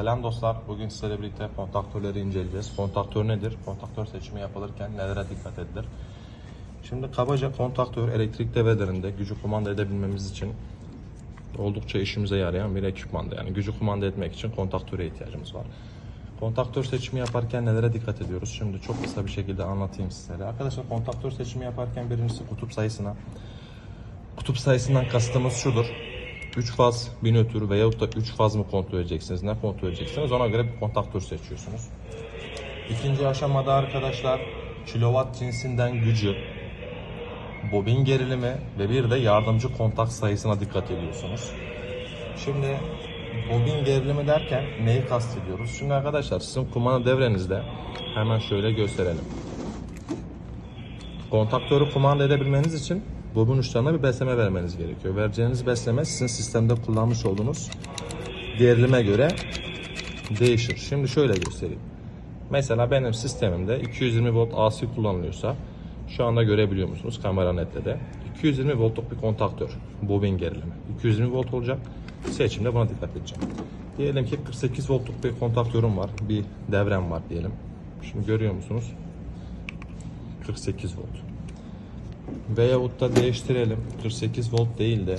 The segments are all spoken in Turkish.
Selam dostlar. Bugün sizlerle birlikte kontaktörleri inceleyeceğiz. Kontaktör nedir? Kontaktör seçimi yapılırken nelere dikkat edilir? Şimdi kabaca kontaktör elektrik devrelerinde gücü kumanda edebilmemiz için oldukça işimize yarayan bir ekipmanda. Yani gücü kumanda etmek için kontaktöre ihtiyacımız var. Kontaktör seçimi yaparken nelere dikkat ediyoruz? Şimdi çok kısa bir şekilde anlatayım sizlere. Arkadaşlar kontaktör seçimi yaparken birincisi kutup sayısına. Kutup sayısından kastımız şudur. 3 faz, bir nötr veyahut da 3 faz mı kontrol edeceksiniz, ne kontrol edeceksiniz ona göre bir kontaktör seçiyorsunuz. İkinci aşamada arkadaşlar kilowatt cinsinden gücü, bobin gerilimi ve bir de yardımcı kontak sayısına dikkat ediyorsunuz. Şimdi bobin gerilimi derken neyi kastediyoruz? Şimdi arkadaşlar sizin kumanda devrenizde hemen şöyle gösterelim. Kontaktörü kumanda edebilmeniz için bobin uçlarına bir besleme vermeniz gerekiyor. Vereceğiniz besleme sizin sistemde kullanmış olduğunuz gerilime göre değişir. Şimdi şöyle göstereyim. Mesela benim sistemimde 220 volt AC kullanılıyorsa şu anda görebiliyor musunuz kamera nette de? 220 voltluk bir kontaktör bobin gerilimi. 220 volt olacak. Seçimde buna dikkat edeceğim. Diyelim ki 48 voltluk bir kontaktörüm var bir devrem var diyelim. Şimdi görüyor musunuz? 48 volt veyahut da değiştirelim 48 volt değil de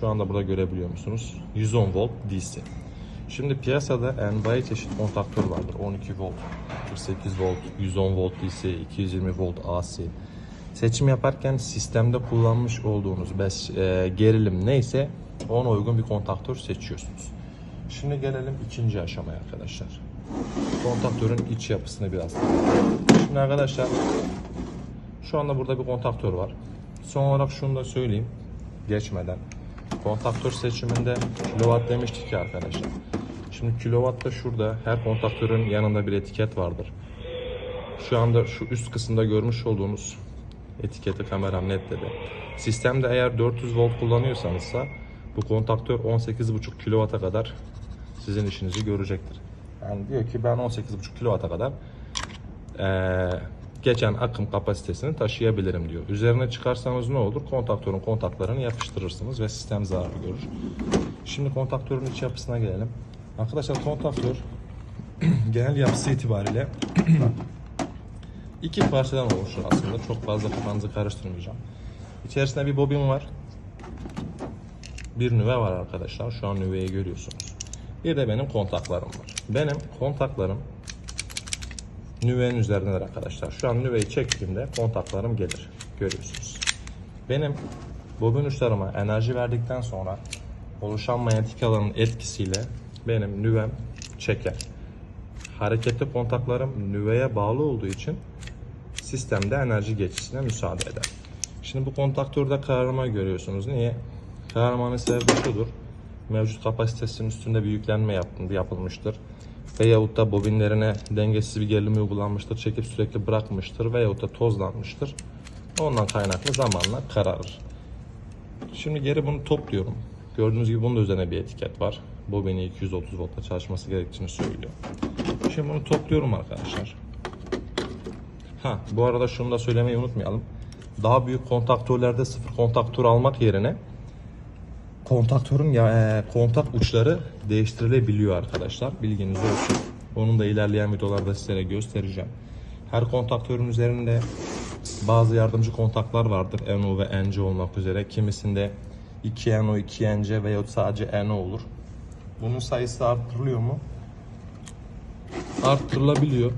şu anda burada görebiliyor musunuz 110 volt DC Şimdi piyasada envai çeşit kontaktör vardır. 12 volt, 48 volt, 110 volt DC, 220 volt AC. Seçim yaparken sistemde kullanmış olduğunuz bes, e, gerilim neyse ona uygun bir kontaktör seçiyorsunuz. Şimdi gelelim ikinci aşamaya arkadaşlar. Kontaktörün iç yapısını biraz. Şimdi arkadaşlar şu anda burada bir kontaktör var. Son olarak şunu da söyleyeyim geçmeden. Kontaktör seçiminde kilowatt demiştik ki arkadaşlar. Şimdi kilowatt da şurada her kontaktörün yanında bir etiket vardır. Şu anda şu üst kısımda görmüş olduğunuz etiketi kameram netledi. Sistemde eğer 400 volt kullanıyorsanızsa bu kontaktör 18,5 kilowatt'a kadar sizin işinizi görecektir. Yani diyor ki ben 18,5 kilowatt'a kadar eee, geçen akım kapasitesini taşıyabilirim diyor. Üzerine çıkarsanız ne olur? Kontaktörün kontaklarını yapıştırırsınız ve sistem zarar görür. Şimdi kontaktörün iç yapısına gelelim. Arkadaşlar kontaktör genel yapısı itibariyle iki parçadan oluşur aslında. Çok fazla kafanızı karıştırmayacağım. İçerisinde bir bobin var. Bir nüve var arkadaşlar. Şu an nüveyi görüyorsunuz. Bir de benim kontaklarım var. Benim kontaklarım nüvenin üzerindedir arkadaşlar. Şu an nüveyi çektiğimde kontaklarım gelir. Görüyorsunuz. Benim bobin uçlarıma enerji verdikten sonra oluşan manyetik alanın etkisiyle benim nüvem çeker. Hareketli kontaklarım nüveye bağlı olduğu için sistemde enerji geçişine müsaade eder. Şimdi bu kontaktörde kararma görüyorsunuz. Niye? Kararmanın sebebi şudur. Mevcut kapasitesinin üstünde bir yüklenme yapılmıştır. Veyahut da bobinlerine dengesiz bir gerilim uygulanmıştır. Çekip sürekli bırakmıştır. Veyahut da tozlanmıştır. Ondan kaynaklı zamanla kararır. Şimdi geri bunu topluyorum. Gördüğünüz gibi bunun üzerine bir etiket var. Bobini 230 voltta çalışması gerektiğini söylüyor. Şimdi bunu topluyorum arkadaşlar. Ha, bu arada şunu da söylemeyi unutmayalım. Daha büyük kontaktörlerde sıfır kontaktör almak yerine kontaktörün ya e, kontak uçları değiştirilebiliyor arkadaşlar. Bilginiz olsun. Onun da ilerleyen videolarda sizlere göstereceğim. Her kontaktörün üzerinde bazı yardımcı kontaklar vardır. NO ve NC olmak üzere. Kimisinde 2 NO, 2 NC veya sadece NO olur. Bunun sayısı arttırılıyor mu? Arttırılabiliyor.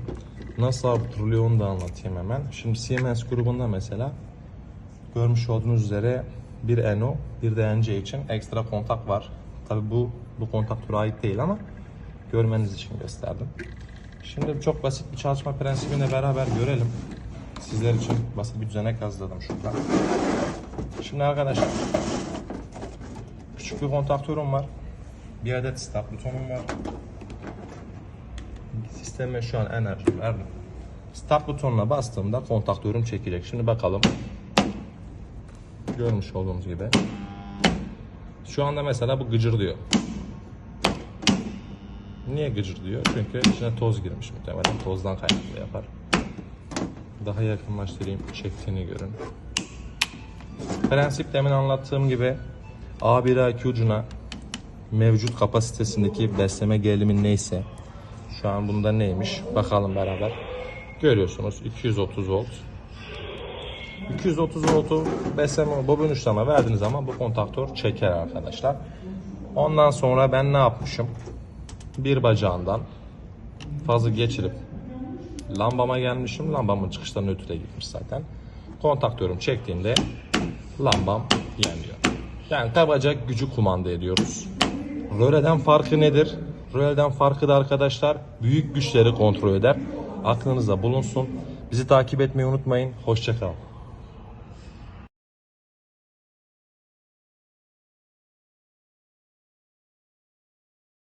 Nasıl arttırılıyor onu da anlatayım hemen. Şimdi Siemens grubunda mesela görmüş olduğunuz üzere bir NO, bir de NC için ekstra kontak var. Tabi bu bu kontaktöre ait değil ama görmeniz için gösterdim. Şimdi çok basit bir çalışma prensibini beraber görelim. Sizler için basit bir düzenek hazırladım şurada. Şimdi arkadaşlar küçük bir kontaktörüm var. Bir adet start butonum var. Sisteme şu an enerji verdim. Start butonuna bastığımda kontaktörüm çekecek. Şimdi bakalım. Görmüş olduğunuz gibi. Şu anda mesela bu gıcır diyor. Niye gıcır diyor? Çünkü içine toz girmiş muhtemelen. Tozdan kaynaklı yapar. Daha yakınlaştırayım. Çektiğini görün. Prensip demin anlattığım gibi A1 A2 ucuna mevcut kapasitesindeki besleme gerilimi neyse şu an bunda neymiş bakalım beraber. Görüyorsunuz 230 volt. 230 voltu besleme bobin uçlarına verdiğiniz zaman bu kontaktör çeker arkadaşlar. Ondan sonra ben ne yapmışım? Bir bacağından fazla geçirip lambama gelmişim. Lambamın çıkışta nötre gitmiş zaten. Kontaktörüm çektiğimde lambam yanıyor. Yani kabaca gücü kumanda ediyoruz. Röleden farkı nedir? Röleden farkı da arkadaşlar büyük güçleri kontrol eder. Aklınızda bulunsun. Bizi takip etmeyi unutmayın. Hoşçakalın.